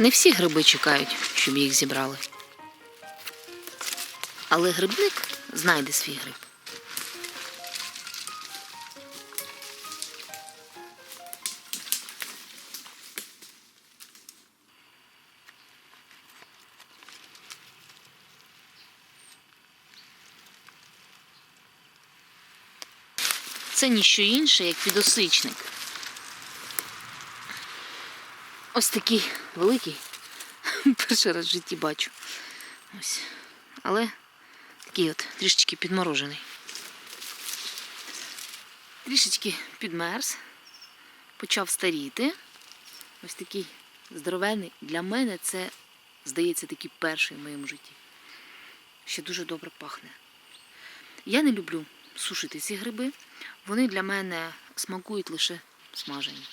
Не всі гриби чекають, щоб їх зібрали. Але грибник знайде свій гриб. Це ніщо інше, як підосичник. Ось такий великий. Перший раз в житті бачу. Ось. Але такий от трішечки підморожений. Трішечки підмерз, почав старіти. Ось такий здоровенний. Для мене це, здається, такий перший в моєму житті. Ще дуже добре пахне. Я не люблю сушити ці гриби. Вони для мене смакують лише смажені.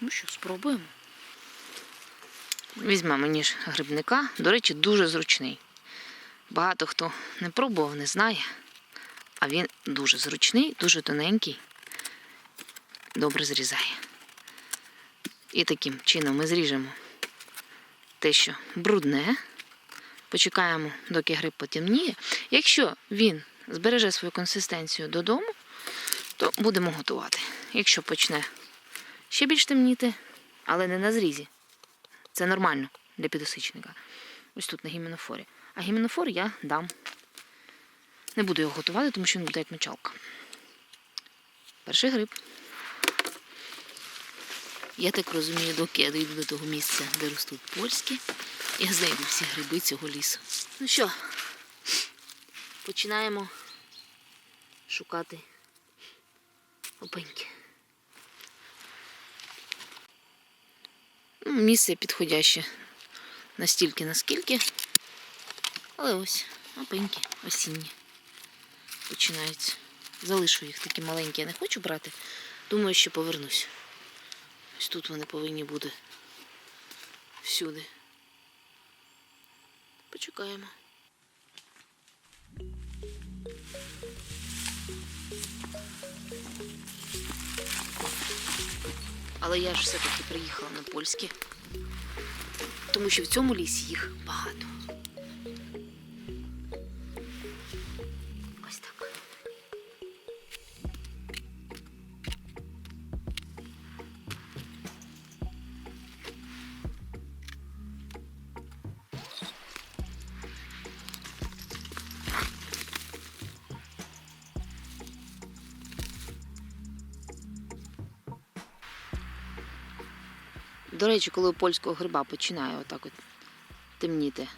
Ну що, спробуємо. Візьмемо ніж грибника. До речі, дуже зручний. Багато хто не пробував, не знає. А він дуже зручний, дуже тоненький, добре зрізає. І таким чином ми зріжемо те, що брудне. Почекаємо, доки гриб потемніє. Якщо він збереже свою консистенцію додому, то будемо готувати. Якщо почне ще більш темніти, але не на зрізі. Це нормально для підосичника. Ось тут на гіменофорі. А гіменофор я дам. Не буду його готувати, тому що він буде як мочалка. Перший гриб. Я так розумію, доки я дійду до того місця, де ростуть польські, я знайду всі гриби цього лісу. Ну що, починаємо шукати опеньки. Ну, місце підходяще настільки, наскільки. Але ось опеньки осінні починаються. Залишу їх такі маленькі, я не хочу брати. Думаю, що повернусь. Ось тут вони повинні бути всюди. Почекаємо. Але я ж все-таки приїхала на польське, тому що в цьому лісі їх багато. До речі, коли у польського гриба починає отак от темніти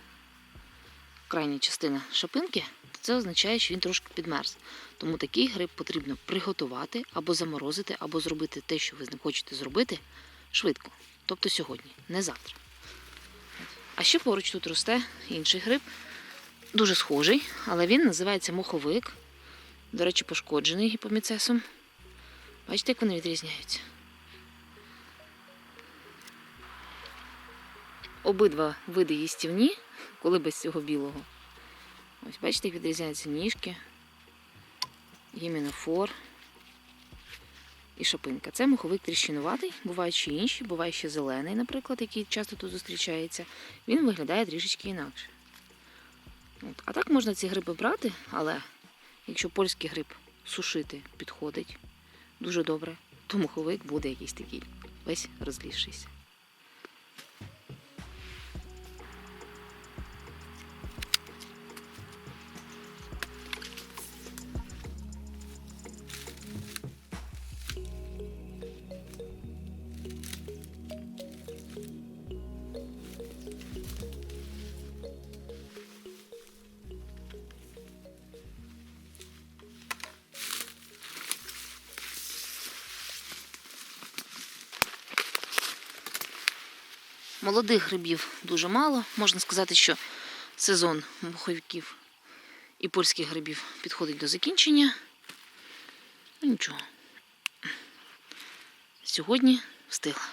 крайня частина шапинки, то це означає, що він трошки підмерз. Тому такий гриб потрібно приготувати або заморозити, або зробити те, що ви з ним хочете зробити, швидко. Тобто сьогодні, не завтра. А ще поруч тут росте інший гриб, дуже схожий, але він називається моховик. До речі, пошкоджений гіпоміцесом. Бачите, як вони відрізняються? Обидва види їстівні, коли без цього білого. Ось бачите, як відрізняються ніжки, гіменофор і шапинка. Це муховик тріщинуватий, бувають ще інші, буває ще зелений, наприклад, який часто тут зустрічається. Він виглядає трішечки інакше. От. А так можна ці гриби брати, але якщо польський гриб сушити підходить дуже добре, то муховик буде якийсь такий весь розлізшийся. Молодих грибів дуже мало. Можна сказати, що сезон муховиків і польських грибів підходить до закінчення. Ну нічого. Сьогодні встигла.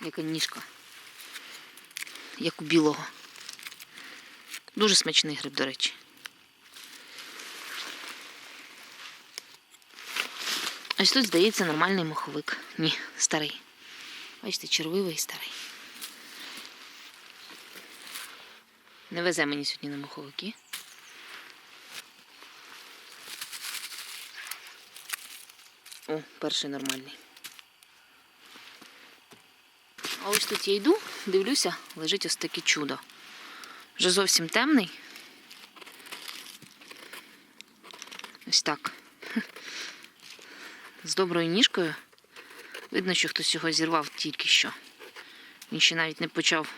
Яка ніжка. Як у білого. Дуже смачний гриб, до речі. Ось тут, здається, нормальний моховик. Ні, старий. Бачите, червивий і старий. Не везе мені сьогодні на моховики. О, перший нормальний. А ось тут я йду, дивлюся, лежить ось таке чудо. Вже зовсім темний. Ось так. З доброю ніжкою. Видно, що хтось його зірвав тільки що. Він ще навіть не почав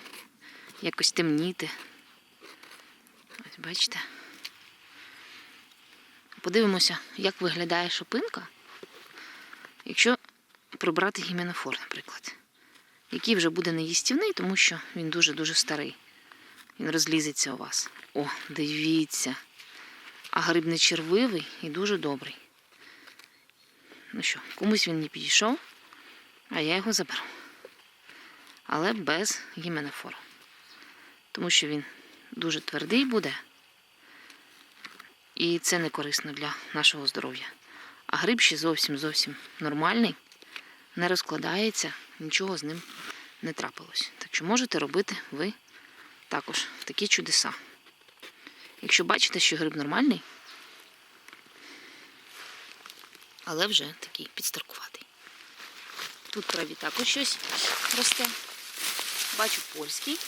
якось темніти. Ось бачите. Подивимося, як виглядає шопинка, якщо прибрати гіменофор, наприклад. Який вже буде неїстівний, тому що він дуже-дуже старий. Він розлізеться у вас. О, дивіться. А гриб не червивий і дуже добрий. Ну що, комусь він не підійшов, а я його заберу. Але без гіменофору. Тому що він дуже твердий буде. І це не корисно для нашого здоров'я. А гриб ще зовсім зовсім нормальний, не розкладається, нічого з ним не трапилось. Так що можете робити ви також такі чудеса. Якщо бачите, що гриб нормальний, але вже такий підстаркуватий. Тут в траві також щось росте. Бачу польський,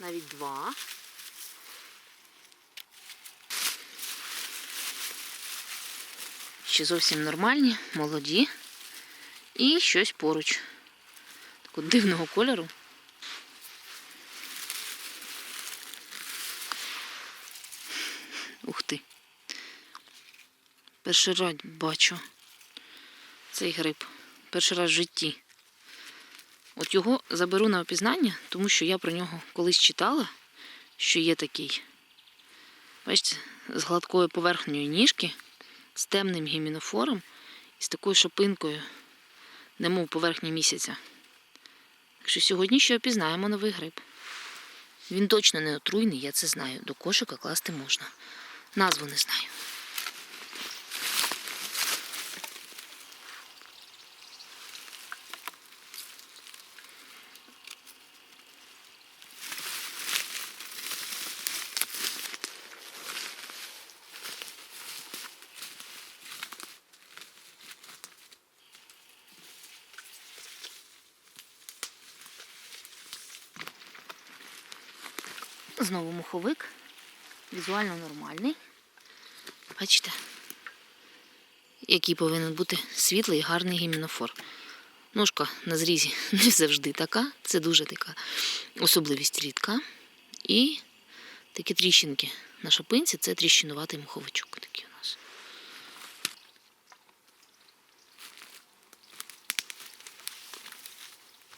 навіть два. Ще зовсім нормальні, молоді. І щось поруч. Такого дивного кольору. Ух ти. Перший раз бачу цей гриб. Перший раз в житті. От його заберу на опізнання, тому що я про нього колись читала, що є такий. Бачите, з гладкою поверхнею ніжки, з темним гімінофором і з такою шопинкою, немов поверхні місяця. Так що сьогодні ще опізнаємо новий гриб. Він точно не отруйний, я це знаю. До кошика класти можна. Назву не знаю. Знову муховик. Візуально нормальний. Бачите, який повинен бути світлий гарний гімінофор. Ножка на зрізі не завжди така. Це дуже така особливість рідка. І такі тріщинки на шапинці це тріщинуватий муховичок.